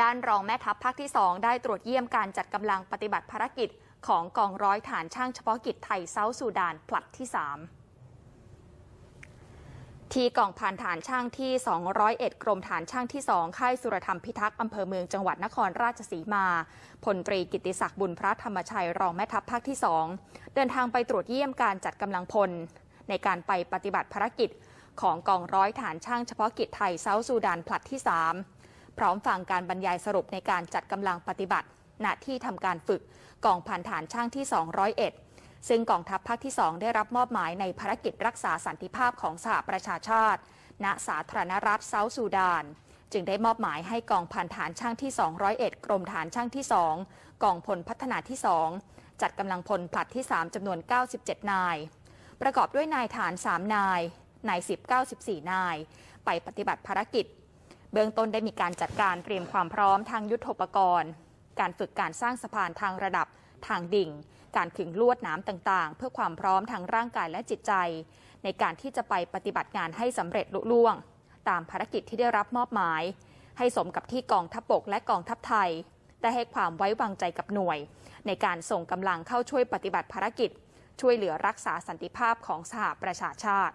ด้านรองแม่ทัพภาคที่ 2 ได้ตรวจเยี่ยมการจัดกำลังปฏิบัติภารกิจของกองร้อยฐานช่างเฉพาะกิจไทยเซาท์ซูดานผลัดที่ 3ที่กองพันฐานช่างที่ 201 กรมฐานช่างที่ 2 ค่ายสุรธรรมพิทักษ์อำเภอเมืองจังหวัดนครราชสีมา พลตรีกิติศักดิ์บุญพระธรรมชัยรองแม่ทัพภาคที่ 2 เดินทางไปตรวจเยี่ยมการจัดกำลังพล ในการไปปฏิบัติภารกิจของกองร้อยฐานช่างเฉพาะกิจไทยเซาท์ซูดานผลัดที่ 3 พร้อมฟังการบรรยายสรุปในการจัดกำลังปฏิบัติ ณที่ทำการฝึกกองพันฐานช่างที่ 201 ซึ่งกองทัพภาคที่ 2 ได้รับมอบหมายในภารกิจรักษาสันติภาพของสหประชาชาติ ณสาธารณรัฐเซาท์ซูดาน จึงได้มอบหมายให้กองพันฐานช่างที่ 201 กรมฐานช่างที่ 2 กองพลพัฒนาที่ 2 จัดกำลังพลผลัดที่ 3จำนวน 97 นาย ประกอบด้วยนายฐาน 3 นายนาย10 94 นาย ไปปฏิบัติภารกิจ เบื้องต้นได้มีการจัดการเตรียมความพร้อมทางยุทธปกรณ์ การฝึกการสร้างสะพานทางระดับทางดิ่ง การขึงลวดน้ำต่างๆ เพื่อความพร้อมทางร่างกายและจิตใจ ในการที่จะไปปฏิบัติงานให้สำเร็จลุล่วง ตามภารกิจที่ได้รับมอบหมาย ให้สมกับที่กองทัพบกและกองทัพไทย ได้ให้ความไว้วางใจกับหน่วย ในการส่งกำลังเข้าช่วยปฏิบัติภารกิจ ช่วยเหลือรักษาสันติภาพของสหประชาชาติ